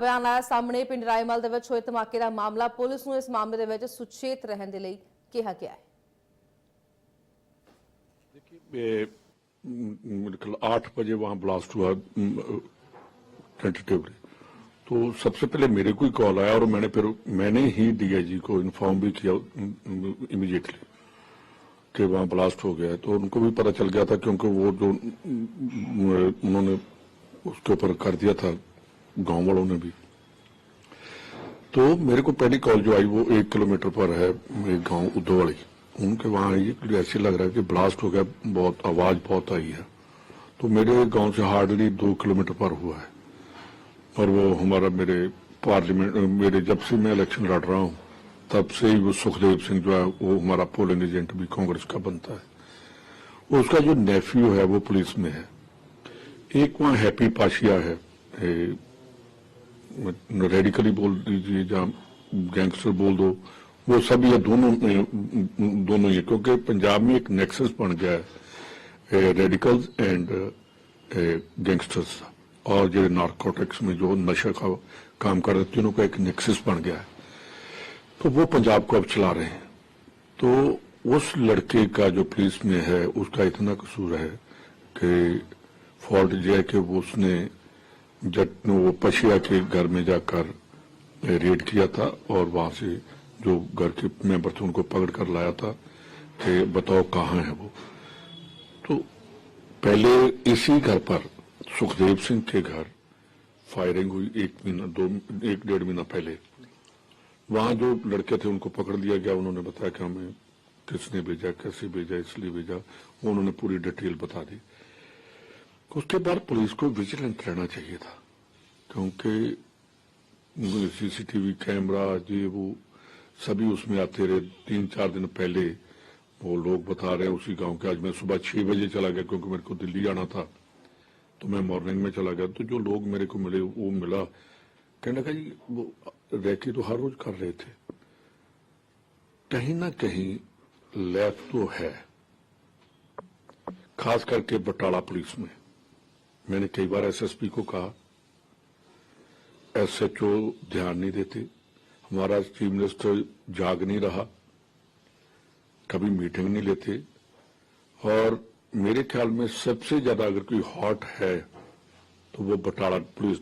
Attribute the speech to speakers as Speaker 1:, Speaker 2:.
Speaker 1: ਬਿਆਨ ਆਇਆ ਸਾਹਮਣੇ ਪਿੰਡ ਰਾਏਮਲ ਦੇ ਵਿੱਚ ਹੋਏ ਧਮਾਕੇ ਦਾ ਮਾਮਲਾ ਪੁਲਿਸ ਨੂੰ ਇਸ ਮਾਮਲੇ ਦੇ ਵਿੱਚ ਸੁਚੇਤ ਰਹਿਣ ਦੇ ਲਈ ਕਿਹਾ ਗਿਆ ਹੈ
Speaker 2: ये, म, मेरे ख्याल आठ बजे वहां ब्लास्ट हुआ टेंटेटिवली तो सबसे पहले मेरे को ही कॉल आया और मैंने फिर मैंने ही डीआईजी को इन्फॉर्म भी किया इमीडिएटली कि वहां ब्लास्ट हो गया है तो उनको भी पता चल गया था क्योंकि वो जो म, उन्होंने उसके ऊपर कर दिया था गाँव वालों ने भी। तो मेरे को पहली कॉल जो आई वो एक किलोमीटर पर है एक गाँव उद्धव वाली उनके वहाँ ये ऐसे लग रहा है कि ब्लास्ट हो गया, बहुत, आवाज़ बहुत आई है। तो मेरे गाँव से हार्डली दो किलोमीटर पर हुआ है। और वो हमारा मेरे पार्लियामेंट मेरे जब से मैं इलेक्शन लड़ रहा हूँ, तब से ही वो सुखदेव सिंह जो है, वो हमारा पोलिंग एजेंट भी कांग्रेस का बनता है। उसका जो नेफ्यू है, वो पुलिस में है। एक वहाँ हैप्पी पाशिया है रेडिकली बोल दीजिए या गैंगस्टर बोल दो, वो सब ये दोनों में- दोनों ही क्योंकि पंजाब में एक नेक्सस बन गया है रेडिकल्स एंड गैंगस्टर्स और जो नार्कोटिक्स में जो नशा का काम कर रहे तीनों का एक नेक्सस बन गया है। तो वो पंजाब को अब चला रहे हैं। तो उस लड़के का जो पुलिस में है, उसका इतना कसूर है कि फॉल्ट ये है कि वो उसने जट वो पशिया के घर में जाकर रेड किया था और वहाँ से जो घर के मेंबर थे, उनको पकड़ कर लाया था कि बताओ कहाँ है वो। तो पहले इसी घर पर सुखदेव सिंह के घर फायरिंग हुई एक महीना, दो, एक डेढ़ महीना पहले। वहाँ जो लड़के थे, उनको पकड़ लिया गया, उन्होंने बताया कि हमें किसने भेजा, कैसे भेजा, इसलिए भेजा, उन्होंने पूरी डिटेल बता दी। उसके बाद पुलिस को विजिलेंट रहना चाहिए था, क्योंकि सीसीटीवी कैमरा ये वो सभी उसमें आते रहे, तीन चार दिन पहले, वो लोग बता रहे हैं उसी गाँव के, आज मैं सुबह छह बजे चला गया, क्योंकि मेरे को दिल्ली जाना था तो मैं मॉर्निंग में चला गया तो जो लोग मेरे को मिले, वो मिला। कहने लगा जी, वो रैकी तो हर रोज कर रहे थे। कहीं ना कहीं लैब तो है, खास करके बटाला पुलिस में। मैंने कई बार एसएसपी को कहा, एसएचओ ध्यान नहीं देते, हमारा चीफ मिनिस्टर जाग नहीं रहा, कभी मीटिंग नहीं लेते, और मेरे ख्याल में सबसे ज़्यादा अगर कोई हॉट है तो वो बटाला पुलिस